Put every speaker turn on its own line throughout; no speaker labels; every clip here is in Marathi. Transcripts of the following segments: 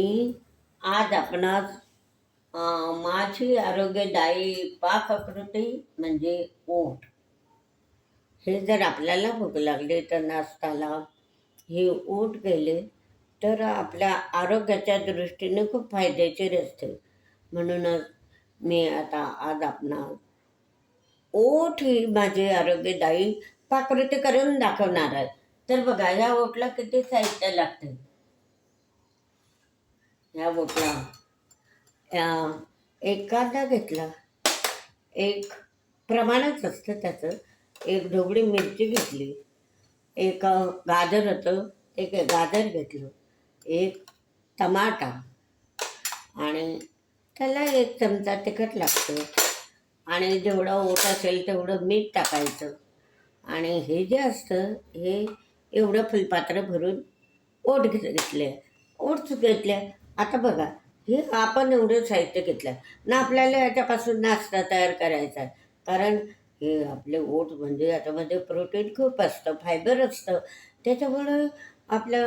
मी आज आपणास माझी आरोग्यदायी पाककृती म्हणजे ओट. हे जर आपल्याला भूक लागली तर नाश्ताला हे ओट गेले तर आपल्या आरोग्याच्या दृष्टीने खूप फायदेशीर असते. म्हणूनच मी आता आज आपणास ओठ ही माझी आरोग्यदायी पाककृती करून दाखवणार आहे. तर बघा ह्या ओटला किती साहित्य लागते? ह्या बोटला. एक कांदा घेतला. एक प्रमाणच असतं त्याचं. एक ढोबळी मिरची घेतली. एक गाजर होतं एक गाजर घेतलं. एक टमाटा. आणि त्याला एक चमचा तिखट लागतं. आणि जेवढा ओट असेल तेवढं मीठ टाकायचं. आणि हे जे असतं हे एवढं फुलपात्र भरून ओट घेत घेतले ओट्स घेतले आता बघा हे आपण एवढं साहित्य घेतलं. ना आपल्याला याच्यापासून नाश्ता तयार करायचा आहे. कारण हे आपले ओट म्हणजे याच्यामध्ये प्रोटीन खूप असतं फायबर असतं. त्याच्यामुळं आपल्या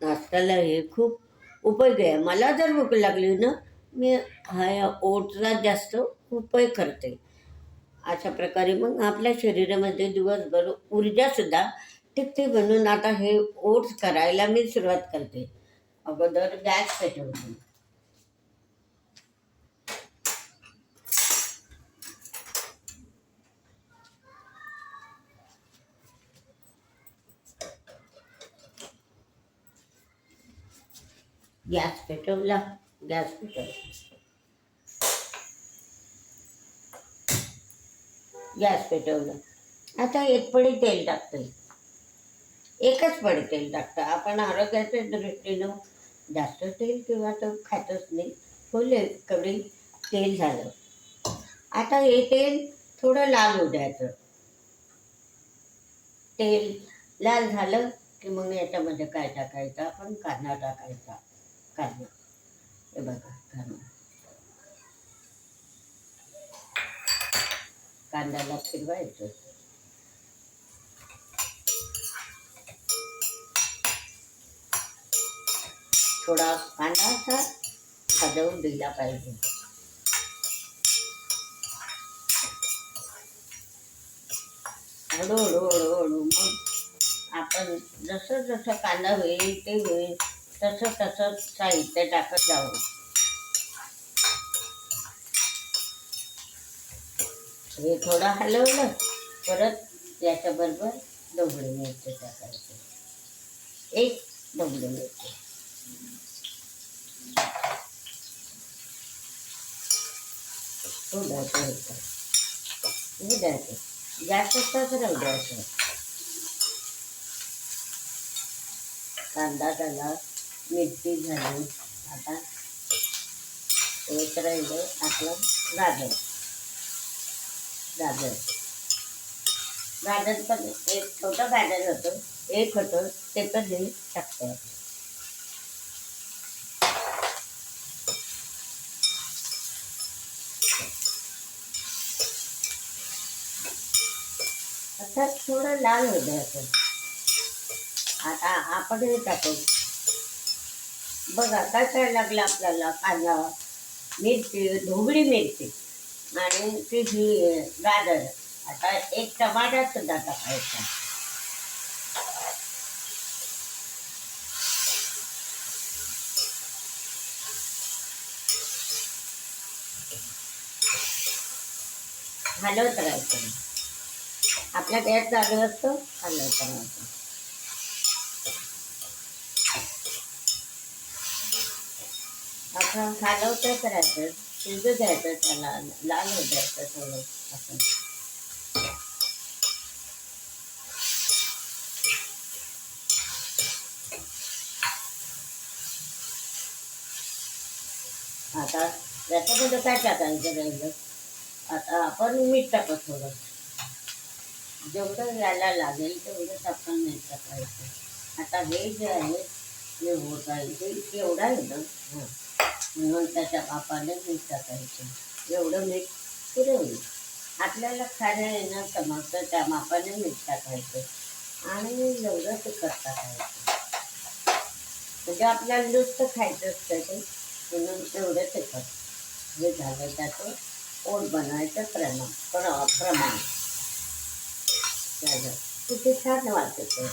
नाश्त्याला हे खूप उपयोगी आहे. मला जर भूक लागली ना मी हा या ओटचा जास्त उपयोग करते. अशा प्रकारे मग आपल्या शरीरामध्ये दिवसभर ऊर्जासुद्धा टिकते म्हणून आता हे ओट्स करायला मी सुरुवात करते. अगोदर गॅस पेटवते. गॅस पेटवला गॅस पेटवला. गॅस पेटवला. आता एक पडी तेल टाकतोय. एकच पडी तेल टाकतं. आपण आरोग्याच्या दृष्टीनं जास्त तेल किंवा तर खातच नाही. फुल एक तेल झालं. आता हे तेल थोडं लाल होऊ द्यायचं. तेल लाल झालं की मग याच्यामध्ये काय टाकायचं? आपण कांदा टाकायचा. कांदा. हे बघा कांदा. कांद्याला फिरवायचं थोडा कांदा असा भाजवून दिला पाहिजे. हळूहळू हळूहळू मग आपण जसं जसं कांदा होईल ते होईल तसं तसं साहित्य टाकत जाऊ. हे थोडं हलवलं परत याच्याबरोबर डोबळी मिरची टाकायचे. एक डोबळी मिळते तो द्यायचं होतं उद्याचं द्यायचं. जास्त तास उडायचं कांदा झाला मिरची झाली आता एक राहिलं आपलं गाजर. गाजर. गाजर पण एक छोटं गाजर होतं एक होतं ते पण मी आपण. आता थोडं लाल होऊ द्यायचं. आता आपण हे टाकू. बघा काय काय लागलं आपल्याला कांदा मिरची ढोबळी मिरची आणि ती ही गाजर. आता एक टमाटा सुद्धा टाकायचा. हलवत राहायचं. आपल्या गॅस चालू असतो चालू करायचं आपण हलवतं करायचं शिजू द्यायचं त्याला लाल होऊ द्यायचं थोडं असं. आता याच्यामध्ये काय टाकायचं राहिलं? आता आपण मीठ टाकत थोडं. जेवढं यायला लागेल तेवढं आपण मीठ करायचं आता हे जे आहे हे होत आहे ते एवढा येतं म्हणून त्याच्या बापाने मीठ टाकायचं. एवढं मीठ पुरे होईल. आपल्याला खाणं येणं समजतं त्या मापाने मीठ टाकायचं. आणि एवढं तिखट टाकायचं. म्हणजे आपल्याला नुसतं खायचं असतं ते म्हणून एवढं तिखट. हे झालं त्याचं ओट बनवायचं प्रमाण प्र प्रमाण. किती छान वाटते ते.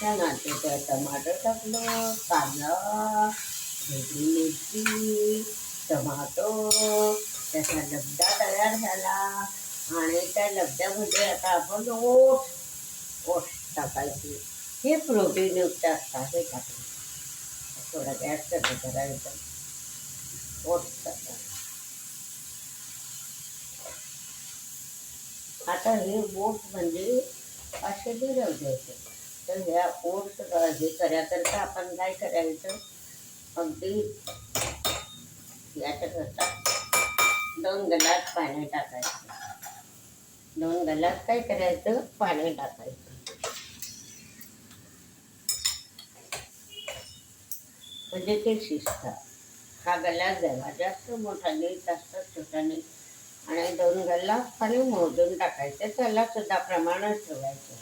छान वाटते ते. टमाटर टाकलं कांदा हिरवी मिरची टमाटो त्याचा डबडा तयार झाला. आणि त्या डब्यामध्ये आता आपण ओट ओट टाकायची. हे प्रोटीनयुक्त असतात हे टाकलं थोडं गॅस कमी करायचं. ओट टाकायचं आता हे बोट म्हणजे असे गिरव तर ह्या ओट्स हे करायकरता आपण काय करायचं? अगदी याच्याकरता दोन गलास पाणी टाकायचं. दोन गलास काय करायचं? पाणी टाकायचं. म्हणजे ते शिजतात हा गलास द्यावा जास्त मोठा नाही जास्त छोटा नाही. आणि दोन गल्ला पाणी मोजून टाकायचं. त्याला सुद्धा प्रमाणात ठेवायचं.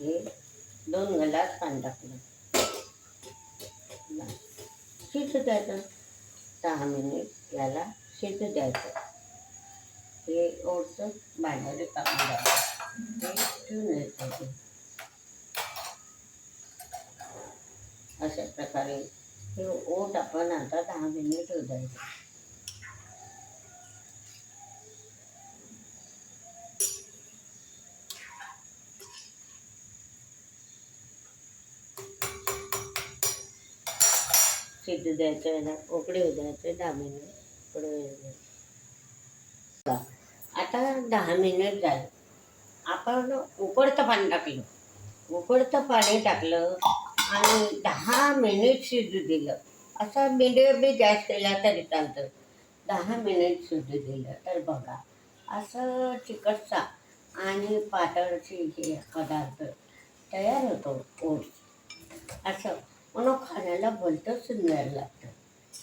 हे दोन गलास पाणी टाकलं. बस. शिजू द्यायचं दहा मिनिट याला शिजू द्यायचं. हे ओटचं भांड्याने टाकून द्यायचं. ठेवून अशा प्रकारे हे ओट आपण आता दहा मिनिट ठेवू द्यायचं शिजू द्यायचं याला उकडे होऊ दहा मिनिट. उकडे आता दहा मिनिट झाले. आपण उकडतं पाणी टाकलं. उकडतं पाणी टाकलं आणि दहा मिनिट शिजू दिलं. असं मिडियम बी गॅस केला तरी चालतं. दहा मिनिट शिजू दिलं. तर बघा असं चिकटचा आणि पातळची हे पदार्थ तयार होतो ओट्स. असं म्हणून खाण्याला भलतं सुंदर लागतं.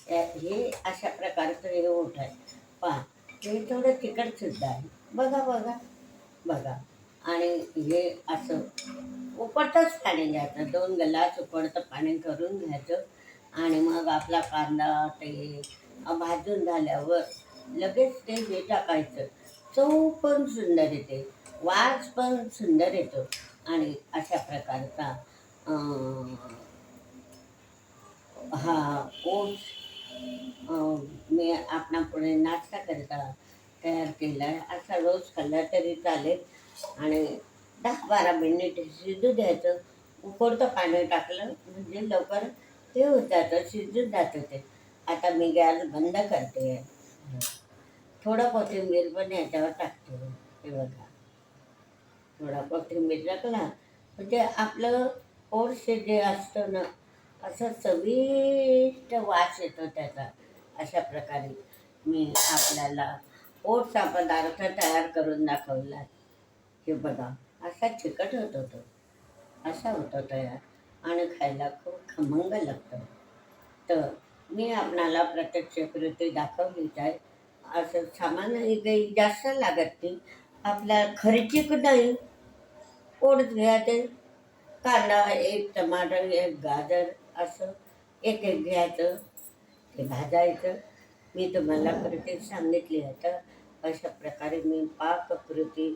हे अशा प्रकारचं हे ओठ आहे. पहा हे थोडं तिखटसुद्धा आहे. बघा बघा बघा. आणि हे असं उकडतंच पाणी घ्यायचं. दोन गलास उकडतं पाणी करून घ्यायचं. आणि मग आपला कांदा ते भाजून झाल्यावर लगेच ते हे टाकायचं. चव पण सुंदर येते. वास पण सुंदर येतो. आणि अशा प्रकारचा हा ओट्स मी आपणापुढे नाश्ता करता तयार केला आहे असा रोज खाल्ला तरी चालेल. आणि दहा बारा मिनिट शिजू द्यायचं. उकडतं पाणी टाकलं म्हणजे लवकर ते होत जातं शिजून जातं ते. आता मी गॅस बंद करते. थोडं कोथिंबीर पण याच्यावर टाकते हे बघा. थोडा कोथिंबीर टाकला म्हणजे आपलं ओट्स जे असतं ना असं चविष्ट वास येतो त्याचा. अशा प्रकारे मी आपल्याला ओटचा पदार्थ तयार करून दाखवला. हे बघा असा चिकट होतो असा होतो तयार आणि खायला खूप खमंग लागतं. तर मी आपणाला प्रत्यक्ष कृती दाखवलीच आहे. असं सामानही काही जास्त लागत नाही. आपल्या खर्चिक नाही. ओढत ते कांदा एक टमाटर एक गाजर असं एक एक घ्यायचं. ते भाजायचं. मी तुम्हाला कृती सांगितली आहे तर अशा प्रकारे मी पाककृती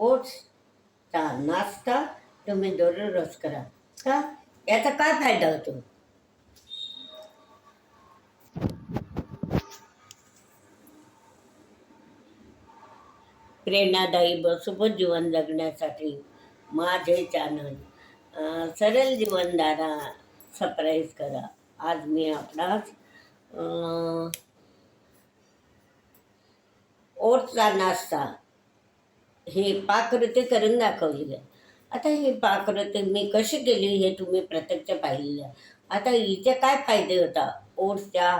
ओट्सचा नाश्ता तुम्ही दररोज करा. का? याचा काय फायदा होतो? प्रेरणादायी व सुबह जीवन जगण्यासाठी माझे चॅनल सरल सरळ जीवनदारा सबस्क्राईब करा. आज मी आपणास ओटचा नाश्ता हे पाककृती करून दाखवली आहे. आता हे पाककृती मी कशी केली हे तुम्ही प्रत्यक्ष पाहिलेलं आहे. आता हिचे काय फायदे होता? ओट्सच्या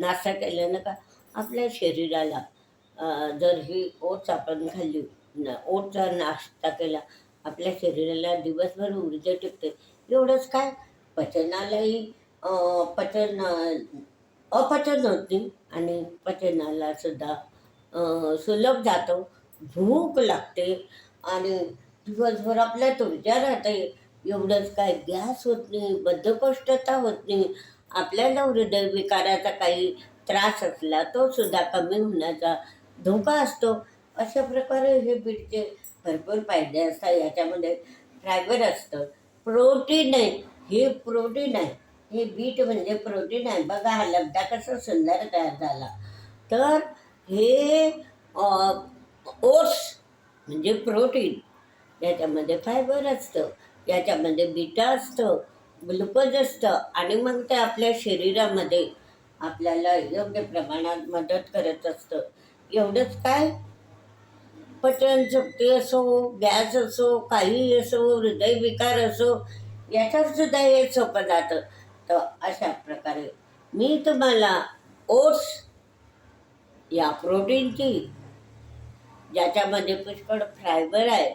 नाश्ता केल्यानं का? आपल्या शरीराला जर ही ओट्स आपण खाल्ली ओटचा नाश्ता केला आपल्या शरीराला दिवसभर ऊर्जा टिकते. एवढंच काय? पचनालाही पचन अपचन होत नाही आणि पचनाला सुद्धा सुलभ जातो. भूक लागते आणि दिवसभर आपल्यात ऊर्जा राहते. एवढंच काय गॅस होत नाही बद्धकोष्ठता होत नाही. आपल्याला हृदयविकाराचा काही त्रास असला तो सुद्धा कमी होण्याचा धोका असतो. अशा प्रकारे हे बीटचे भरपूर फायदे असतात. याच्यामध्ये फायबर असतं. प्रोटीन आहे. हे प्रोटीन आहे. हे बीट म्हणजे प्रोटीन आहे. बघा हा लगदा कसा सुंदर तयार झाला. तर हे ओट्स म्हणजे प्रोटीन. याच्यामध्ये फायबर असतं याच्यामध्ये बीटा असतं ग्लुकोज असतं आणि मग ते आपल्या शरीरामध्ये आपल्याला योग्य प्रमाणात मदत करत असतं. एवढंच काय? पचनशक्ती असो गॅस असो काही असो हृदयविकार असो याच्यावर सुद्धा हे सोपं जातं. तर अशा प्रकारे मी तुम्हाला ओट्स या प्रोटीनची ज्याच्यामध्ये पुष्कळ फायबर आहे.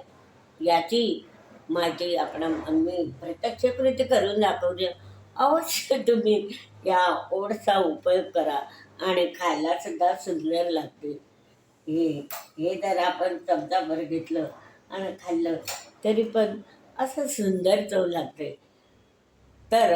याची माहिती आपण मी प्रत्यक्षकृती करून दाखवली अवश्य तुम्ही या ओडचा उपयोग करा आणि खायला सुद्धा सुंदर लागते. हे हे जर आपण चमचाभर घेतलं आणि खाल्लं तरी पण असं सुंदर चव लागते. तर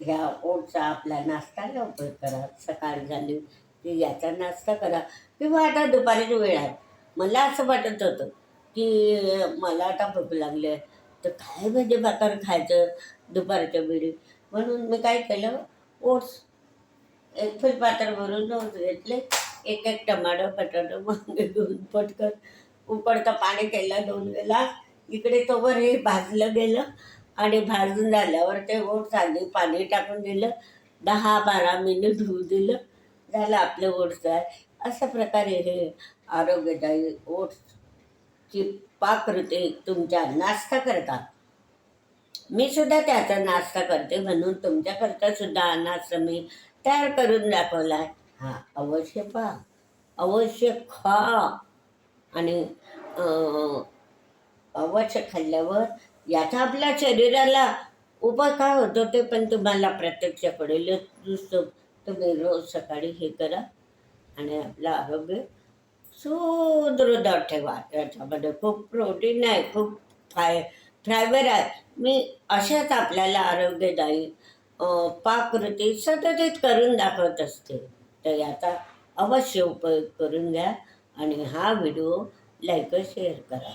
ह्या ओटचा आपल्या नाश्ताला उपयोग करा. सकाळ झाली की याचा नाश्ता करा. किंवा आता दुपारची वेळ आहे. मला असं वाटत होतं की मला आता भूक लागली आहे. तर काय म्हणजे भाकर खायचं दुपारच्या वेळी? म्हणून मी काय केलं? ओट्स एक फुलपात्र भरून ओट्स घेतले. एक एक टमाटो बटाटो वांगे घेऊन पटकन उकडतं पाणी केलं दोन वेळा इकडे तोवर हे भाजलं गेलं आणि भाजून झाल्यावर ते ओट्स आधी पाणी टाकून दिलं. दहा बारा मिनिट धुवू दिलं. झालं आपलं ओट्स आहे अशा प्रकारे हे आरोग्यदायी ओट्सची पाककृती तुमच्या नाश्ता करता मी सुद्धा त्याचा नाश्ता करते म्हणून तुमच्याकरता सुद्धा नाश्ता मी तयार करून दाखवला आहे हा अवश्य पहा. अवश्य खा. आणि अवश्य खाल्ल्यावर याचा आपल्या शरीराला उपाय काय होतो ते पण तुम्हाला प्रत्यक्ष पडेल तुम्ही रोज सकाळी हे करा. आणि आपलं आरोग्य सुदृढ ठेवा. याच्यामध्ये खूप प्रोटीन आहे खूप फाय फायबर आहे. मी अशाच आपल्याला आरोग्यदायी पाककृती सतत करून दाखवत असते. तर याचा अवश्य उपयोग करून घ्या आणि हा व्हिडिओ लाईक शेअर करा.